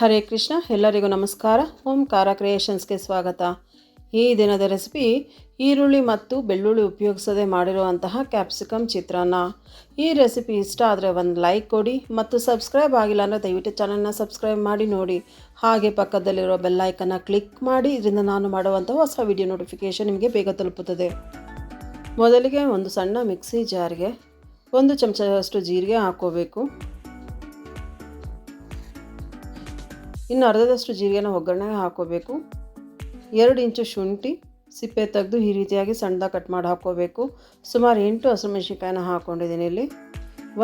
ಹರೇ ಕೃಷ್ಣ, ಎಲ್ಲರಿಗೂ ನಮಸ್ಕಾರ. ಓಂಕಾರ ಕ್ರಿಯೇಷನ್ಸ್ಗೆ ಸ್ವಾಗತ. ಈ ದಿನದ ರೆಸಿಪಿ, ಈರುಳ್ಳಿ ಮತ್ತು ಬೆಳ್ಳುಳ್ಳಿ ಉಪಯೋಗಿಸದೆ ಮಾಡಿರುವಂತಹ ಕ್ಯಾಪ್ಸಿಕಮ್ ಚಿತ್ರಾನ್ನ. ಈ ರೆಸಿಪಿ ಇಷ್ಟ ಆದರೆ ಒಂದು ಲೈಕ್ ಕೊಡಿ ಮತ್ತು ಸಬ್ಸ್ಕ್ರೈಬ್ ಆಗಿಲ್ಲ ಅಂದರೆ ದಯವಿಟ್ಟು ಚಾನಲ್ನ ಸಬ್ಸ್ಕ್ರೈಬ್ ಮಾಡಿ ನೋಡಿ. ಹಾಗೆ ಪಕ್ಕದಲ್ಲಿರೋ ಬೆಲ್ಲೈಕನ್ನ ಕ್ಲಿಕ್ ಮಾಡಿ, ಇದರಿಂದ ನಾನು ಮಾಡುವಂಥ ಹೊಸ ವಿಡಿಯೋ ನೋಟಿಫಿಕೇಷನ್ ನಿಮಗೆ ಬೇಗ ತಲುಪುತ್ತದೆ. ಮೊದಲಿಗೆ ಒಂದು ಸಣ್ಣ ಮಿಕ್ಸಿ ಜಾರ್ಗೆ ಒಂದು ಚಮಚದಷ್ಟು ಜೀರಿಗೆ ಹಾಕ್ಕೋಬೇಕು. ಇನ್ನು ಅರ್ಧದಷ್ಟು ಜೀರಿಗೆನ ಒಗ್ಗರಣೆಗೆ ಹಾಕೋಬೇಕು. ಎರಡು ಇಂಚು ಶುಂಠಿ, ಸಿಪ್ಪೆ ತೆಗೆದು ಈ ರೀತಿಯಾಗಿ ಸಣ್ಣದಾಗಿ ಕಟ್ ಮಾಡಿ ಹಾಕ್ಕೋಬೇಕು ಸುಮಾರು ಎಂಟು ಹಸಿಮೆಣ್ಸಿನ್ಕಾಯಿನ ಹಾಕ್ಕೊಂಡಿದ್ದೀನಿ ಇಲ್ಲಿ.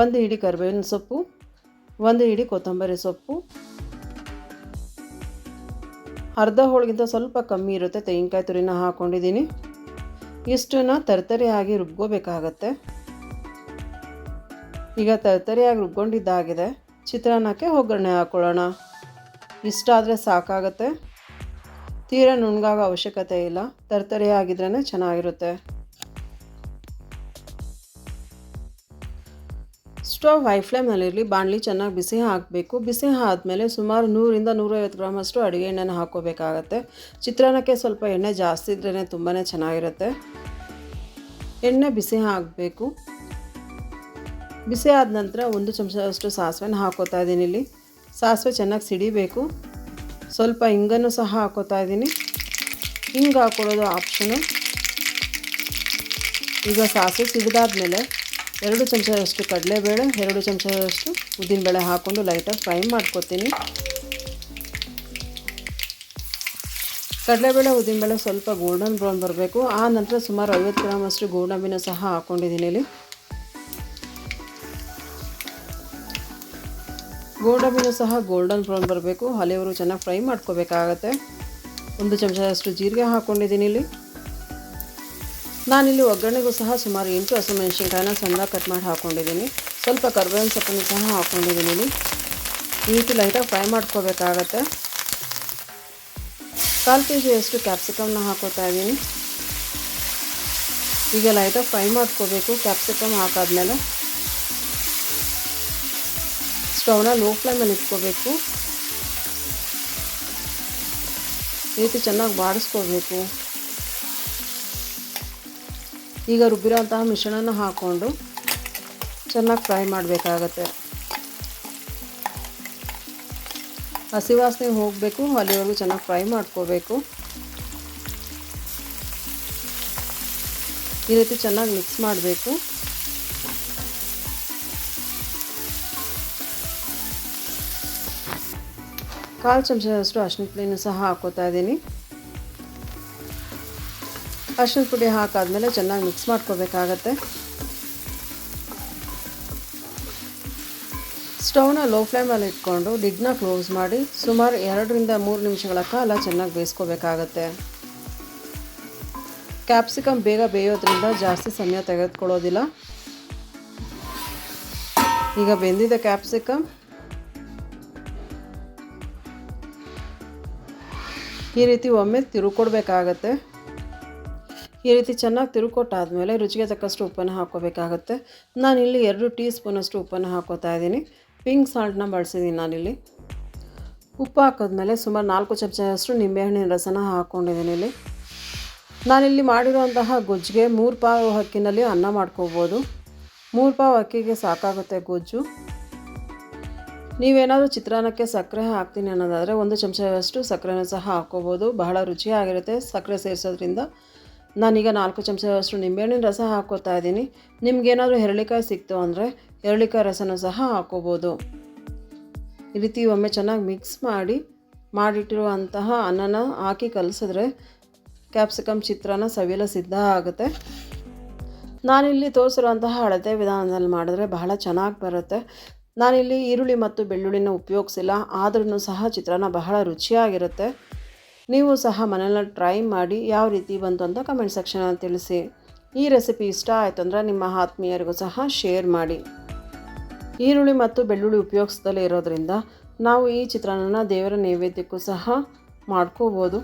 ಒಂದು ಹಿಡಿ ಕರಿಬೇವಿನ ಸೊಪ್ಪು, ಒಂದು ಹಿಡಿ ಕೊತ್ತಂಬರಿ ಸೊಪ್ಪು. ಅರ್ಧ ಹೋಳಿಗಿಂತ ಸ್ವಲ್ಪ ಕಮ್ಮಿ ಇರುತ್ತೆ ತೆಂಗಿನಕಾಯಿ ತುರಿನ ಹಾಕ್ಕೊಂಡಿದ್ದೀನಿ ಇಷ್ಟನ್ನ ಆಗಿ ರುಬ್ಕೋಬೇಕಾಗತ್ತೆ. ಈಗ ತರ್ತರಿಯಾಗಿ ರುಬ್ಕೊಂಡಿದ್ದಾಗಿದೆ. ಚಿತ್ರಾನ್ನಕ್ಕೆ ಒಗ್ಗರಣೆ ಹಾಕ್ಕೊಳ್ಳೋಣ ಇಷ್ಟ ಆದರೆ ಸಾಕಾಗತ್ತೆ. ತೀರ ನುಣ್ಗಾಗೋ ಅವಶ್ಯಕತೆ ಇಲ್ಲ. ತರ್ತರಿ ಆಗಿದ್ರೇ ಚೆನ್ನಾಗಿರುತ್ತೆ. ಸ್ಟವ್ ಹೈ ಫ್ಲೇಮ್ನಲ್ಲಿರಲಿ ಬಾಣಲಿ ಚೆನ್ನಾಗಿ ಬಿಸಿ ಹಾಕಬೇಕು. ಬಿಸಿ ಆದಮೇಲೆ ಸುಮಾರು ನೂರಿಂದ ನೂರೈವತ್ತು ಗ್ರಾಮಷ್ಟು ಅಡುಗೆ ಎಣ್ಣೆನ ಹಾಕೋಬೇಕಾಗತ್ತೆ. ಚಿತ್ರಾನ್ನಕ್ಕೆ ಸ್ವಲ್ಪ ಎಣ್ಣೆ ಜಾಸ್ತಿ ಇದ್ರೇ ತುಂಬಾ ಚೆನ್ನಾಗಿರುತ್ತೆ. ಎಣ್ಣೆ ಬಿಸಿ ಹಾಕಬೇಕು. ಬಿಸಿ ಆದ ನಂತರ ಒಂದು ಚಮಚದಷ್ಟು ಸಾಸಿವೆನ ಹಾಕೋತಾ ಇದ್ದೀನಿ ಇಲ್ಲಿ. ಸಾಸಿವೆ ಚೆನ್ನಾಗಿ ಸಿಡಿಬೇಕು. ಸ್ವಲ್ಪ ಹಿಂಗನ್ನು ಸಹ ಹಾಕೋತಾ ಇದ್ದೀನಿ. ಹಿಂಗೆ ಹಾಕೊಳ್ಳೋದು ಆಪ್ಷನು ಈಗ ಸಾಸಿವೆ ಸಿಡಿದಾದ್ಮೇಲೆ ಎರಡು ಚಮಚದಷ್ಟು ಕಡಲೆಬೇಳೆ, ಎರಡು ಚಮಚದಷ್ಟು ಉದ್ದಿನಬೇಳೆ ಹಾಕ್ಕೊಂಡು ಲೈಟಾಗಿ ಫ್ರೈ ಮಾಡ್ಕೊತೀನಿ. ಕಡಲೆಬೇಳೆ, ಉದ್ದಿನಬೇಳೆ ಸ್ವಲ್ಪ ಗೋಲ್ಡನ್ ಬ್ರೌನ್ ಬರಬೇಕು. ಆ ನಂತರ ಸುಮಾರು ಐವತ್ತು ಗ್ರಾಮಷ್ಟು ಗೋಡಂಬಿನ ಸಹ ಹಾಕ್ಕೊಂಡಿದ್ದೀನಿ ಇಲ್ಲಿ. ಗೋಡಂಬಿನೂ ಸಹ ಗೋಲ್ಡನ್ ಬ್ರೌನ್ ಬರಬೇಕು. ಹಲೆಯವರು ಚೆನ್ನಾಗಿ ಫ್ರೈ ಮಾಡ್ಕೋಬೇಕಾಗತ್ತೆ. ಒಂದು ಚಮಚದಷ್ಟು ಜೀರಿಗೆ ಹಾಕ್ಕೊಂಡಿದ್ದೀನಿ ಇಲ್ಲಿ. ನಾನಿಲ್ಲಿ ಒಗ್ಗರಣೆಗೂ ಸಹ ಸುಮಾರು ಎಂಟು ಹಸಿಮೆಣಸಿನ್ಕಾಯಿನ ಸಣ್ಣ ಕಟ್ ಮಾಡಿ ಹಾಕ್ಕೊಂಡಿದ್ದೀನಿ ಸ್ವಲ್ಪ ಕರ್ಬೇವಿನ ಸೊಪ್ಪನ್ನು ಸಹ ಹಾಕ್ಕೊಂಡಿದ್ದೀನಿ ಇಲ್ಲಿ. ಈ ರೀತಿ ಲೈಟಾಗಿ ಫ್ರೈ ಮಾಡ್ಕೋಬೇಕಾಗತ್ತೆ. ಕಾಲು ಕೆ ಜಿಯಷ್ಟು ಕ್ಯಾಪ್ಸಿಕಮ್ನ ಹಾಕೋತಾ ಇದ್ದೀನಿ. ಈಗ ಲೈಟಾಗಿ ಫ್ರೈ ಮಾಡ್ಕೋಬೇಕು. ಕ್ಯಾಪ್ಸಿಕಮ್ ಹಾಕಾದ್ಮೇಲೆ ಸ್ಟವ್ನ ಲೋ ಫ್ಲೇಮಲ್ಲಿ ಇಟ್ಕೋಬೇಕು. ಈ ರೀತಿ ಚೆನ್ನಾಗಿ ಬಾಡಿಸ್ಕೋಬೇಕು ಈಗ ರುಬ್ಬಿರೋಂತಹ ಮಿಶ್ರಣನ ಹಾಕ್ಕೊಂಡು ಚೆನ್ನಾಗಿ ಫ್ರೈ ಮಾಡಬೇಕಾಗತ್ತೆ. ಹಸಿ ವಾಸನೆ ಹೋಗಬೇಕು, ಅಲ್ಲಿವರೆಗೂ ಚೆನ್ನಾಗಿ ಫ್ರೈ ಮಾಡ್ಕೋಬೇಕು. ಈ ರೀತಿ ಚೆನ್ನಾಗಿ ಮಿಕ್ಸ್ ಮಾಡಬೇಕು. ಕಾಲು ಚಮಚದಷ್ಟು ಅರ್ಶಿನ ಪುಡಿನೂ ಸಹ ಹಾಕೋತಾ ಇದ್ದೀನಿ. ಅರ್ಶಿನ ಪುಡಿ ಹಾಕಾದಮೇಲೆ ಚೆನ್ನಾಗಿ ಮಿಕ್ಸ್ ಮಾಡ್ಕೋಬೇಕಾಗತ್ತೆ. ಸ್ಟವ್ನ ಲೋ ಫ್ಲೇಮಲ್ಲಿ ಇಟ್ಕೊಂಡು ಲಿಡ್ನ ಕ್ಲೋಸ್ ಮಾಡಿ ಸುಮಾರು ಎರಡರಿಂದ ಮೂರು ನಿಮಿಷಗಳ ಕಾಲ ಚೆನ್ನಾಗಿ ಬೇಯಿಸ್ಕೋಬೇಕಾಗತ್ತೆ. ಕ್ಯಾಪ್ಸಿಕಮ್ ಬೇಗ ಬೇಯೋದ್ರಿಂದ ಜಾಸ್ತಿ ಸಮಯ ತೆಗೆದುಕೊಳ್ಳೋದಿಲ್ಲ. ಈಗ ಬೆಂದಿದ್ದ ಕ್ಯಾಪ್ಸಿಕಮ್ ಈ ರೀತಿ ಒಮ್ಮೆ ತಿರುಕೊಡ್ಬೇಕಾಗತ್ತೆ. ಈ ರೀತಿ ಚೆನ್ನಾಗಿ ತಿರುಕೊಟ್ಟಾದಮೇಲೆ ರುಚಿಗೆ ತಕ್ಕಷ್ಟು ಉಪ್ಪನ್ನು ಹಾಕ್ಕೋಬೇಕಾಗುತ್ತೆ. ನಾನಿಲ್ಲಿ ಎರಡು ಟೀ ಸ್ಪೂನಷ್ಟು ಉಪ್ಪನ್ನು ಹಾಕೋತಾ ಇದ್ದೀನಿ. ಪಿಂಕ್ ಸಾಲ್ಟ್ನ ಬಳಸಿದ್ದೀನಿ ನಾನಿಲ್ಲಿ. ಉಪ್ಪು ಹಾಕಿದ್ಮೇಲೆ ಸುಮಾರು ನಾಲ್ಕು ಚಮಚದಷ್ಟು ನಿಂಬೆಹಣ್ಣಿನ ರಸನ ಹಾಕ್ಕೊಂಡಿದ್ದೀನಿ ಇಲ್ಲಿ. ನಾನಿಲ್ಲಿ ಮಾಡಿರುವಂತಹ ಗೊಜ್ಜಿಗೆ ಮೂರು ಪಾವು ಅಕ್ಕಿನಲ್ಲಿ ಅನ್ನ ಮಾಡ್ಕೋಬೋದು. ಮೂರು ಪಾವು ಅಕ್ಕಿಗೆ ಸಾಕಾಗುತ್ತೆ ಗೊಜ್ಜು. ನೀವೇನಾದರೂ ಚಿತ್ರಾನ್ನಕ್ಕೆ ಸಕ್ಕರೆ ಹಾಕ್ತೀನಿ ಅನ್ನೋದಾದರೆ ಒಂದು ಚಮಚದಷ್ಟು ಸಕ್ಕರೆನ ಸಹ ಹಾಕ್ಕೋಬೋದು. ಬಹಳ ರುಚಿಯಾಗಿರುತ್ತೆ ಸಕ್ಕರೆ ಸೇರಿಸೋದ್ರಿಂದ. ನಾನೀಗ ನಾಲ್ಕು ಚಮಚದಷ್ಟು ನಿಂಬೆಹಣ್ಣಿನ ರಸ ಹಾಕ್ಕೋತಾ ಇದ್ದೀನಿ. ನಿಮಗೇನಾದರೂ ಹೆರಳಿಕಾಯಿ ಸಿಕ್ತು ಅಂದರೆ ಹೆರಳಿಕಾಯಿ ರಸನೂ ಸಹ ಹಾಕ್ಕೋಬೋದು. ಈ ರೀತಿ ಒಮ್ಮೆ ಚೆನ್ನಾಗಿ ಮಿಕ್ಸ್ ಮಾಡಿ, ಮಾಡಿಟ್ಟಿರುವಂತಹ ಅನ್ನನ ಹಾಕಿ ಕಲಸಿದ್ರೆ ಕ್ಯಾಪ್ಸಿಕಮ್ ಚಿತ್ರಾನ್ನ ಸವಿಯಲು ಸಿದ್ಧ ಆಗುತ್ತೆ. ನಾನಿಲ್ಲಿ ತೋರಿಸಿರುವಂತಹ ಅಳತೆ ವಿಧಾನದಲ್ಲಿ ಮಾಡಿದ್ರೆ ಬಹಳ ಚೆನ್ನಾಗಿ ಬರುತ್ತೆ. ನಾನಿಲ್ಲಿ ಈರುಳ್ಳಿ ಮತ್ತು ಬೆಳ್ಳುಳ್ಳಿನ ಉಪಯೋಗಿಸಿಲ್ಲ ಆದ್ರೂ ಸಹ ಚಿತ್ರಾನ್ನ ಬಹಳ ರುಚಿಯಾಗಿರುತ್ತೆ. ನೀವು ಸಹ ಮನೇಲಿ ಟ್ರೈ ಮಾಡಿ ಯಾವ ರೀತಿ ಬಂತು ಅಂತ ಕಮೆಂಟ್ ಸೆಕ್ಷನಲ್ಲಿ ತಿಳಿಸಿ. ಈ ರೆಸಿಪಿ ಇಷ್ಟ ಆಯಿತು ಅಂದರೆ ನಿಮ್ಮ ಆತ್ಮೀಯರಿಗೂ ಸಹ ಶೇರ್ ಮಾಡಿ. ಈರುಳ್ಳಿ ಮತ್ತು ಬೆಳ್ಳುಳ್ಳಿ ಉಪಯೋಗಿಸ್ದಲೇ ಇರೋದ್ರಿಂದ ನಾವು ಈ ಚಿತ್ರಾನ್ನ ದೇವರ ನೈವೇದ್ಯಕ್ಕೂ ಸಹ ಮಾಡ್ಕೋಬೋದು.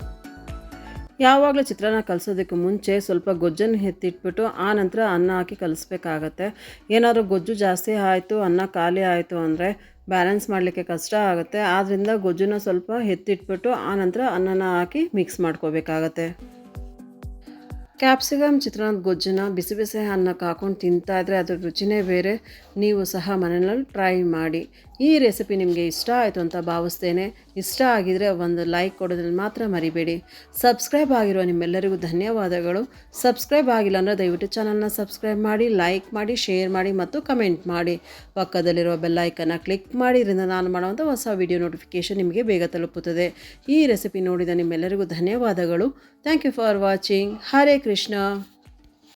ಯಾವಾಗಲೂ ಚಿತ್ರಾನ್ನ ಕಲಿಸೋದಕ್ಕೆ ಮುಂಚೆ ಸ್ವಲ್ಪ ಗೊಜ್ಜನ್ನು ಎತ್ತಿಟ್ಬಿಟ್ಟು ಆ ನಂತರ ಅನ್ನ ಹಾಕಿ ಕಲಿಸ್ಬೇಕಾಗತ್ತೆ. ಏನಾದರೂ ಗೊಜ್ಜು ಜಾಸ್ತಿ ಆಯಿತು, ಅನ್ನ ಖಾಲಿ ಆಯಿತು ಅಂದರೆ ಬ್ಯಾಲೆನ್ಸ್ ಮಾಡಲಿಕ್ಕೆ ಕಷ್ಟ ಆಗುತ್ತೆ. ಆದ್ದರಿಂದ ಗೊಜ್ಜನ್ನ ಸ್ವಲ್ಪ ಎತ್ತಿಟ್ಬಿಟ್ಟು ಆನಂತರ ಅನ್ನನ ಹಾಕಿ ಮಿಕ್ಸ್ ಮಾಡ್ಕೋಬೇಕಾಗತ್ತೆ. ಕ್ಯಾಪ್ಸಿಕಮ್ ಚಿತ್ರಾನ್ನದ ಗೊಜ್ಜನ್ನ ಬಿಸಿ ಬಿಸಿ ಅನ್ನಕ್ಕೆ ಹಾಕೊಂಡು ತಿಂತಾಯಿದ್ರೆ ಅದ್ರ ರುಚಿನೇ ಬೇರೆ. ನೀವು ಸಹ ಮನೆಯಲ್ಲಿ ಟ್ರೈ ಮಾಡಿ. ಈ ರೆಸಿಪಿ ನಿಮಗೆ ಇಷ್ಟ ಆಯಿತು ಅಂತ ಭಾವಿಸ್ತೇನೆ. ಇಷ್ಟ ಆಗಿದರೆ ಒಂದು ಲೈಕ್ ಕೊಡೋದ್ರಲ್ಲಿ ಮಾತ್ರ ಮರಿಬೇಡಿ. ಸಬ್ಸ್ಕ್ರೈಬ್ ಆಗಿರೋ ನಿಮ್ಮೆಲ್ಲರಿಗೂ ಧನ್ಯವಾದಗಳು. ಸಬ್ಸ್ಕ್ರೈಬ್ ಆಗಿಲ್ಲ ಅಂದರೆ ದಯವಿಟ್ಟು ಚಾನಲ್ನ ಸಬ್ಸ್ಕ್ರೈಬ್ ಮಾಡಿ, ಲೈಕ್ ಮಾಡಿ, ಶೇರ್ ಮಾಡಿ ಮತ್ತು ಕಮೆಂಟ್ ಮಾಡಿ. ಪಕ್ಕದಲ್ಲಿರುವ ಬೆಲ್ಲೈಕನ್ನು ಕ್ಲಿಕ್ ಮಾಡಿ, ಇದರಿಂದ ನಾನು ಮಾಡುವಂಥ ಹೊಸ ವಿಡಿಯೋ ನೋಟಿಫಿಕೇಷನ್ ನಿಮಗೆ ಬೇಗ ತಲುಪುತ್ತದೆ. ಈ ರೆಸಿಪಿ ನೋಡಿದ ನಿಮ್ಮೆಲ್ಲರಿಗೂ ಧನ್ಯವಾದಗಳು. Thank you for watching. Hare Krishna.